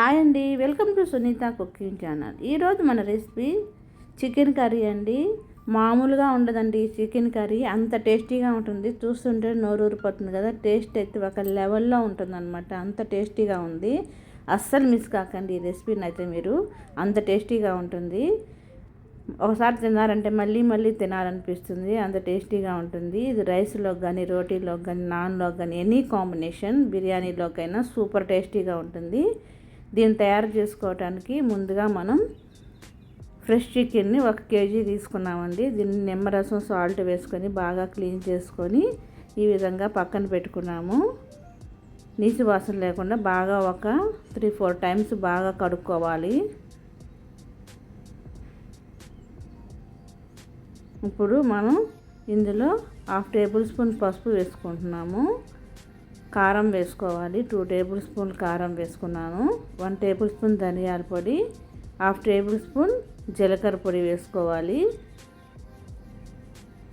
Hi అండి welcome to Sunitha cooking channel. ఈరోజు మన రెసిపీ చికెన్ కర్రీ అండి. మామూలుగా ఉండదండి చికెన్ కర్రీ అంత టేస్టీగా ఉంటుంది. చూస్తుంటే నోరు ఊరిపోతుంది కదా టేస్ట్ అయితే ఒక లెవెల్లో ఉంటుందన్నమాట. అంత టేస్టీగా ఉంది. అస్సలు మిస్ కాకండి ఈ రెసిపీని అయితే మీరు. అంత టేస్టీగా ఉంటుంది. ఒకసారి తిన్నారంటే మళ్ళీ మళ్ళీ తినాలనిపిస్తుంది. అంత టేస్టీగా ఉంటుంది. ఇది రైస్లోకి కానీ రోటీలోకి కానీ నాన్లోకి కానీ ఎనీ కాంబినేషన్ బిర్యానీలోకైనా సూపర్ టేస్టీగా ఉంటుంది. దీన్ని తయారు చేసుకోవడానికి ముందుగా మనం ఫ్రెష్ చికెన్ని ఒక కేజీ తీసుకున్నామండి. దీన్ని నిమ్మరసం సాల్ట్ వేసుకొని బాగా క్లీన్ చేసుకొని ఈ విధంగా పక్కన పెట్టుకున్నాము. నీచు వాసన లేకుండా బాగా ఒక త్రీ ఫోర్ టైమ్స్ బాగా కడుక్కోవాలి. ఇప్పుడు మనం ఇందులో హాఫ్ టేబుల్ స్పూన్ పసుపు వేసుకుంటున్నాము. కారం వేసుకోవాలి. టూ టేబుల్ స్పూన్ కారం వేసుకున్నాను. వన్ టేబుల్ స్పూన్ ధనియాల పొడి. హాఫ్ టేబుల్ స్పూన్ జీలకర్ర పొడి వేసుకోవాలి.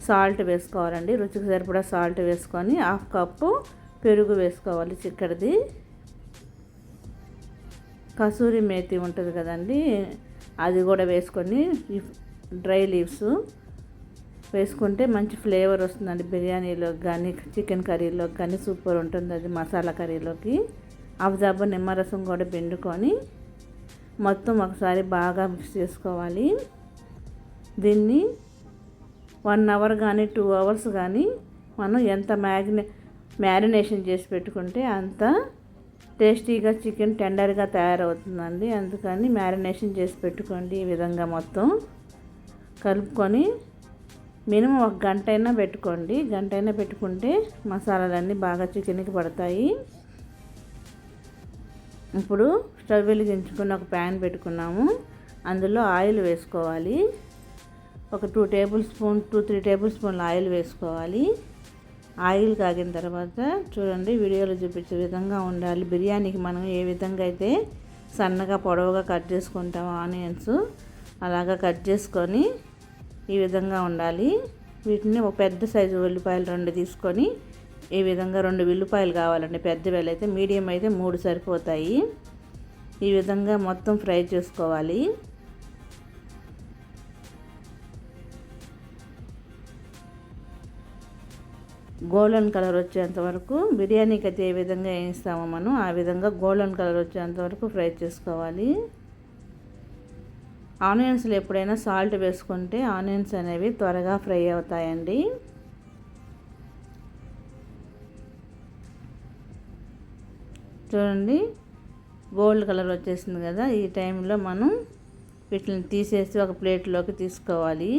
సాల్ట్ వేసుకోవాలండి. రుచికి సరిపడా సాల్ట్ వేసుకొని హాఫ్ కప్పు పెరుగు వేసుకోవాలి చిక్కడిది. కసూరి మేతి ఉంటుంది కదండి అది కూడా వేసుకొని డ్రై లీవ్స్ వేసుకుంటే మంచి ఫ్లేవర్ వస్తుందండి బిర్యానీలోకి కానీ చికెన్ కర్రీలోకి కానీ సూపర్ ఉంటుంది అది మసాలా కర్రీలోకి. అబజాబు నిమ్మరసం కూడా పిండుకొని మొత్తం ఒకసారి బాగా మిక్స్ చేసుకోవాలి. దీన్ని వన్ అవర్ కానీ టూ అవర్స్ కానీ మనం ఎంత మ్యాగ్నే మ్యారినేషన్ చేసి పెట్టుకుంటే అంత టేస్టీగా చికెన్ టెండర్గా తయారవుతుందండి. అందుకని మ్యారినేషన్ చేసి పెట్టుకోండి ఈ విధంగా మొత్తం. కలుపుకొని మినిమం ఒక గంట అయినా పెట్టుకోండి. గంట అయినా పెట్టుకుంటే మసాలాలన్నీ బాగా చికెన్కి పడతాయి. ఇప్పుడు స్టవ్ వెలిగించుకుని ఒక ప్యాన్ పెట్టుకున్నాము. అందులో ఆయిల్ వేసుకోవాలి. ఒక two tablespoon two three table స్పూన్ల ఆయిల్ వేసుకోవాలి. ఆయిల్ కాగిన తర్వాత చూడండి వీడియోలో చూపించే విధంగా ఉండాలి. బిర్యానీకి మనం ఏ విధంగా అయితే సన్నగా పొడవుగా కట్ చేసుకుంటాం ఆనియన్స్ అలాగా కట్ చేసుకొని ఈ విధంగా ఉండాలి. వీటిని ఒక పెద్ద సైజు ఉల్లిపాయలు రెండు తీసుకొని ఈ విధంగా రెండు ఉల్లిపాయలు కావాలండి. పెద్ద అయితే మీడియం అయితే మూడు సరిపోతాయి. ఈ విధంగా మొత్తం ఫ్రై చేసుకోవాలి. గోల్డెన్ కలర్ వచ్చేంత వరకు బిర్యానీకి అయితే ఏ విధంగా వేయిస్తామో మనం ఆ విధంగా గోల్డెన్ కలర్ వచ్చేంత వరకు ఫ్రై చేసుకోవాలి. ఆనియన్స్లో ఎప్పుడైనా సాల్ట్ వేసుకుంటే ఆనియన్స్ అనేవి త్వరగా ఫ్రై అవుతాయండి. చూడండి గోల్డ్ కలర్ వచ్చేసింది కదా ఈ టైంలో మనం వీటిని తీసేసి ఒక ప్లేట్లోకి తీసుకోవాలి.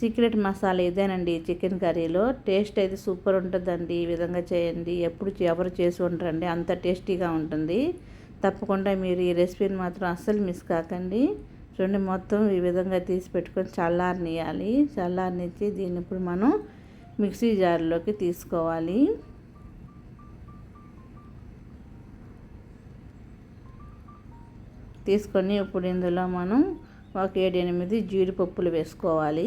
సీక్రెట్ మసాలా ఇదేనండి చికెన్ కర్రీలో. టేస్ట్ అయితే సూపర్ ఉంటుందండి. ఈ విధంగా చేయండి. ఎప్పుడు ఎవరు చేసి ఉంటారండి అంత టేస్టీగా ఉంటుంది. తప్పకుండా మీరు ఈ రెసిపీని మాత్రం అస్సలు మిస్ కాకండి. చూడండి మొత్తం ఈ విధంగా తీసి పెట్టుకొని చల్లారనియాలి చల్లారనిచ్చి దీన్ని ఇప్పుడు మనం మిక్సీ జార్లోకి తీసుకోవాలి. తీసుకొని ఇప్పుడు ఇందులో మనం ఒక ఏడు ఎనిమిది జీడిపప్పులు వేసుకోవాలి.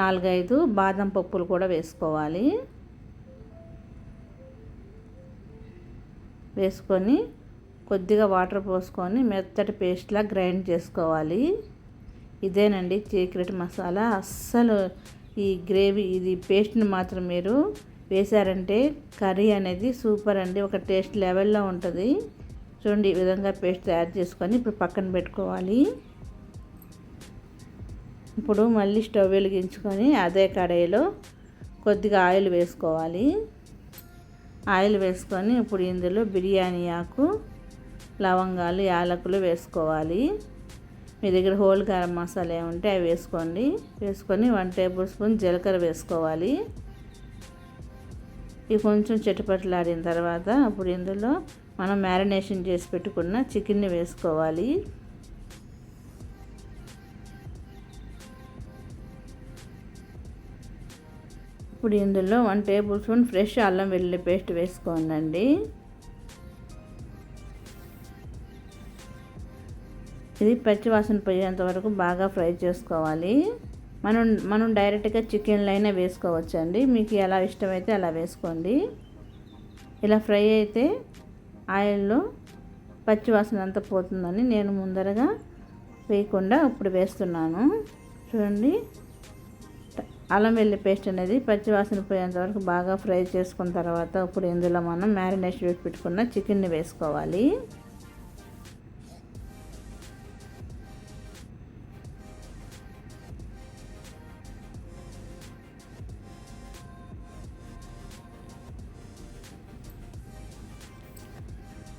నాలుగైదు బాదం పప్పులు కూడా వేసుకోవాలి. వేసుకొని కొద్దిగా వాటర్ పోసుకొని మెత్తటి పేస్ట్లా గ్రైండ్ చేసుకోవాలి. ఇదేనండి సీక్రెట్ మసాలా. అస్సలు ఈ గ్రేవీ ఇది పేస్ట్ని మాత్రం మీరు వేశారంటే కర్రీ అనేది సూపర్ అండి. ఒక టేస్ట్ లెవెల్లో ఉంటుంది. చూడండి ఈ విధంగా పేస్ట్ తయారు చేసుకొని ఇప్పుడు పక్కన పెట్టుకోవాలి. ఇప్పుడు మళ్ళీ స్టవ్ వెలిగించుకొని అదే కడాయిలో కొద్దిగా ఆయిల్ వేసుకోవాలి. ఆయిల్ వేసుకొని ఇప్పుడు ఇందులో బిర్యానీ ఆకు లవంగాలు యాలకులు వేసుకోవాలి. మీ దగ్గర హోల్ గరం మసాలా ఏముంటే అవి వేసుకోండి. వేసుకొని వన్ టేబుల్ స్పూన్ జీలకర్ర వేసుకోవాలి. ఇవి కొంచెం చెట్టుపట్లాడిన తర్వాత అప్పుడు ఇందులో మనం మ్యారినేషన్ చేసి పెట్టుకున్న చికెన్ని వేసుకోవాలి. ఇప్పుడు ఇందులో వన్ టేబుల్ స్పూన్ ఫ్రెష్ అల్లం వెల్లుల్లి పేస్ట్ వేసుకోనండి. ఇది పచ్చివాసన పోయేంత వరకు బాగా ఫ్రై చేసుకోవాలి. మనం మనం డైరెక్ట్గా చికెన్లో అయినా వేసుకోవచ్చండి. మీకు ఎలా ఇష్టమైతే అలా వేసుకోండి. ఇలా ఫ్రై అయితే ఆయిల్లో పచ్చివాసన అంతా పోతుందని నేను ముందరగా వేయకుండా ఇప్పుడు వేస్తున్నాను. చూడండి. అల్లం వెల్లి పేస్ట్ అనేది పచ్చివాసన పోయేంత వరకు బాగా ఫ్రై చేసుకున్న తర్వాత ఇప్పుడు ఇందులో మనం మ్యారినేషన్ వేసి పెట్టుకున్న చికెన్ని వేసుకోవాలి.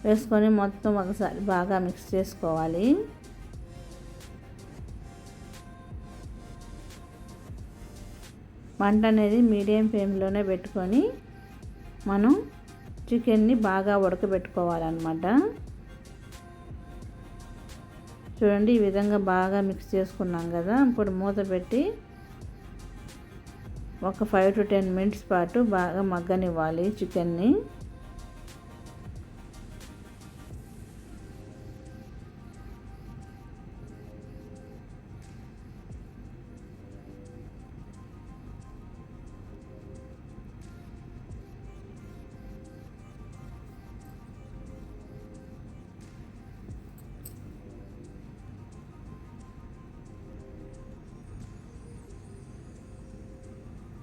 వేసుకొని మొత్తం ఒకసారి బాగా మిక్స్ చేసుకోవాలి. మంట అనేది మీడియం ఫ్లేమ్లోనే పెట్టుకొని మనం చికెన్ని బాగా ఉడకబెట్టుకోవాలన్నమాట. చూడండి ఈ విధంగా బాగా మిక్స్ చేసుకున్నాం కదా. ఇప్పుడు మూత పెట్టి ఒక ఫైవ్ టు టెన్ మినిట్స్ పాటు బాగా మగ్గనివ్వాలి చికెన్ని.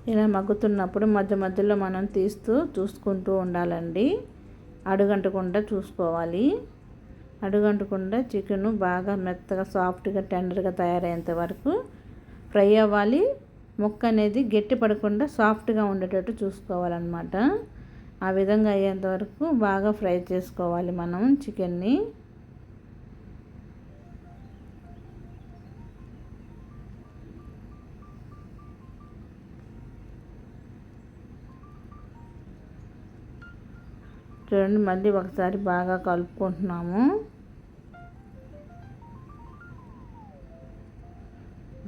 ఇలా మగ్గుతున్నప్పుడు మధ్య మధ్యలో మనం తీస్తూ చూసుకుంటూ ఉండాలండి. అడుగంటకుండా చూసుకోవాలి. అడుగంటకుండా చికెను బాగా మెత్తగా సాఫ్ట్గా టెండర్గా తయారయ్యేంత వరకు ఫ్రై అవ్వాలి. ముక్క అనేది గట్టి పడకుండా సాఫ్ట్గా ఉండేటట్టు చూసుకోవాలన్నమాట. ఆ విధంగా అయ్యేంత వరకు బాగా ఫ్రై చేసుకోవాలి మనం చికెన్ని. చూడండి మళ్ళీ ఒకసారి బాగా కలుపుకుంటున్నాము.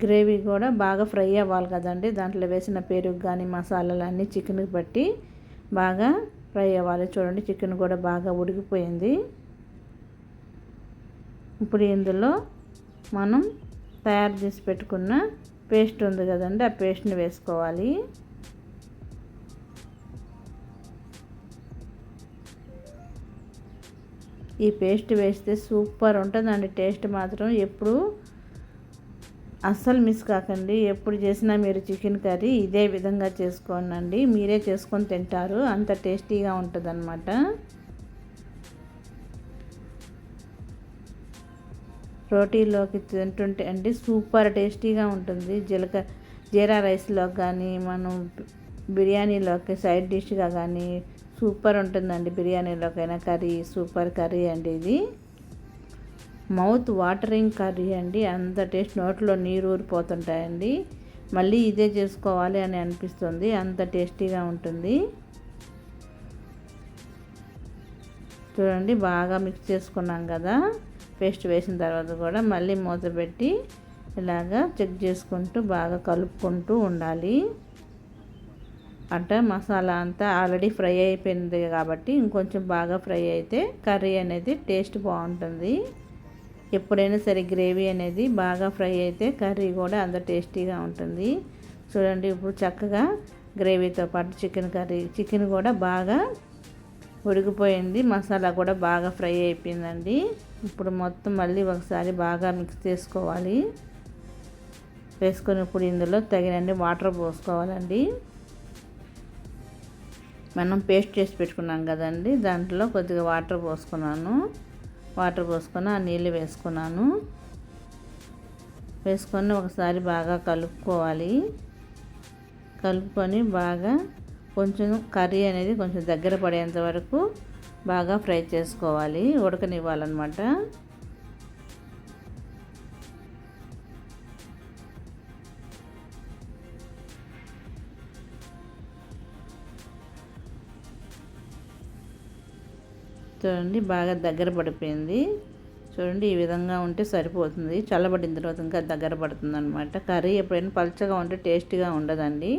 గ్రేవీ కూడా బాగా ఫ్రై అవ్వాలి కదండి. దాంట్లో వేసిన పెరుగు కానీ మసాలాలు అన్నీ చికెన్కి పట్టి బాగా ఫ్రై అవ్వాలి. చూడండి చికెన్ కూడా బాగా ఉడికిపోయింది. ఇప్పుడు ఇందులో మనం తయారు చేసి పెట్టుకున్న పేస్ట్ ఉంది కదండి ఆ పేస్ట్ని వేసుకోవాలి. ఈ పేస్ట్ వేస్తే సూపర్ ఉంటుందండి. టేస్ట్ మాత్రం ఎప్పుడు అస్సలు మిస్ కాకండి. ఎప్పుడు చేసినా మీరు చికెన్ కర్రీ ఇదే విధంగా చేసుకోనండి. మీరే చేసుకొని తింటారు. అంత టేస్టీగా ఉంటుంది అనమాట రోటీలోకి తింటుంటే అండి సూపర్ టేస్టీగా ఉంటుంది. జీలక జీరా రైస్లో కానీ మనం బిర్యానీలోకి సైడ్ డిష్గా కానీ సూపర్ ఉంటుందండి బిర్యానీలోకైనా కర్రీ సూపర్ కర్రీ అండి ఇది. మౌత్ వాటరింగ్ కర్రీ అండి. అంత టేస్ట్ నోట్లో నీరు ఊరిపోతుంటాయండి. మళ్ళీ ఇదే చేసుకోవాలి అని అనిపిస్తుంది. అంత టేస్టీగా ఉంటుంది. చూడండి బాగా మిక్స్ చేసుకున్నాం కదా. పేస్ట్ వేసిన తర్వాత కూడా మళ్ళీ మూత పెట్టి ఇలాగా చెక్ చేసుకుంటూ బాగా కలుపుకుంటూ ఉండాలి. అంటే మసాలా అంతా ఆల్రెడీ ఫ్రై అయిపోయింది కాబట్టి ఇంకొంచెం బాగా ఫ్రై అయితే కర్రీ అనేది టేస్ట్ బాగుంటుంది. ఎప్పుడైనా సరే గ్రేవీ అనేది బాగా ఫ్రై అయితే కర్రీ కూడా అంత టేస్టీగా ఉంటుంది. చూడండి ఇప్పుడు చక్కగా గ్రేవీతో పాటు చికెన్ కర్రీ చికెన్ కూడా బాగా ఉడికిపోయింది. మసాలా కూడా బాగా ఫ్రై అయిపోయిందండి. ఇప్పుడు మొత్తం మళ్ళీ ఒకసారి బాగా మిక్స్ చేసుకోవాలి. వేసుకొని ఇప్పుడు ఇందులో తగినండి వాటర్ పోసుకోవాలండి. మనం పేస్ట్ చేసి పెట్టుకున్నాం కదండి దాంట్లో కొద్దిగా వాటర్ పోసుకున్నాను. వాటర్ పోసుకొని ఆ నీళ్ళు వేసుకున్నాను. వేసుకొని ఒకసారి బాగా కలుపుకోవాలి. కలుపుకొని బాగా కొంచెం కర్రీ అనేది కొంచెం దగ్గర పడేంత వరకు బాగా ఫ్రై చేసుకోవాలి. ఉడకనివ్వాలన్నమాట. చూడండి బాగా దగ్గర పడిపోయింది. చూడండి ఈ విధంగా ఉంటే సరిపోతుంది. చల్లబడిన తర్వాత ఇంకా దగ్గర పడుతుంది అనమాట కర్రీ ఎప్పుడైనా పలచగా ఉంటే టేస్టీగా ఉండదండి.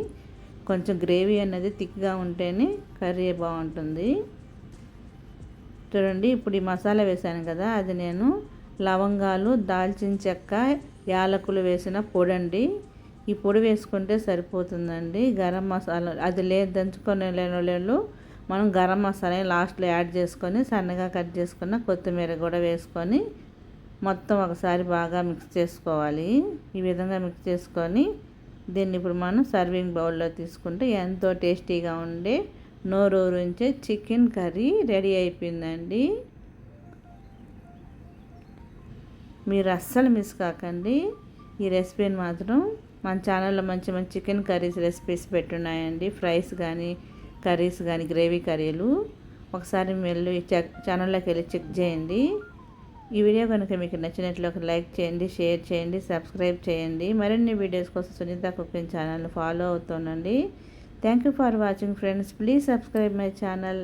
కొంచెం గ్రేవీ అనేది థిక్గా ఉంటేనే కర్రీ బాగుంటుంది. చూడండి ఇప్పుడు ఈ మసాలా వేసాను కదా అది నేను లవంగాలు దాల్చిన చెక్క యాలకులు వేసిన పొడండి. ఈ పొడి వేసుకుంటే సరిపోతుందండి. గరం మసాలా అది లేదు దంచుకొని లేని వాళ్ళు మనం గరం మసాలా లాస్ట్లో యాడ్ చేసుకొని సన్నగా కట్ చేసుకున్న కొత్తిమీర కూడా వేసుకొని మొత్తం ఒకసారి బాగా మిక్స్ చేసుకోవాలి. ఈ విధంగా మిక్స్ చేసుకొని దీన్ని ఇప్పుడు మనం సర్వింగ్ బౌల్లో తీసుకుంటే ఎంతో టేస్టీగా ఉండే నోరూరించే చికెన్ కర్రీ రెడీ అయిపోయిందండి. మీరు అస్సలు మిస్ కాకండి. ఈ రెసిపీని మాత్రం మన ఛానల్లో మంచి మంచి చికెన్ కర్రీస్ రెసిపీస్ పెట్టున్నాయండి ఫ్రైస్ కానీ కర్రీస్ కానీ గ్రేవీ కర్రీలు ఒకసారి మీరు ఛానల్లోకి వెళ్ళి చెక్ చేయండి. ఈ వీడియో కనుక మీకు నచ్చినట్లు ఒక లైక్ చేయండి షేర్ చేయండి సబ్స్క్రైబ్ చేయండి. మరిన్ని వీడియోస్ కోసం Sunitha cooking channel follow అవుతుండండి. Thank you for watching friends. Please subscribe my channel.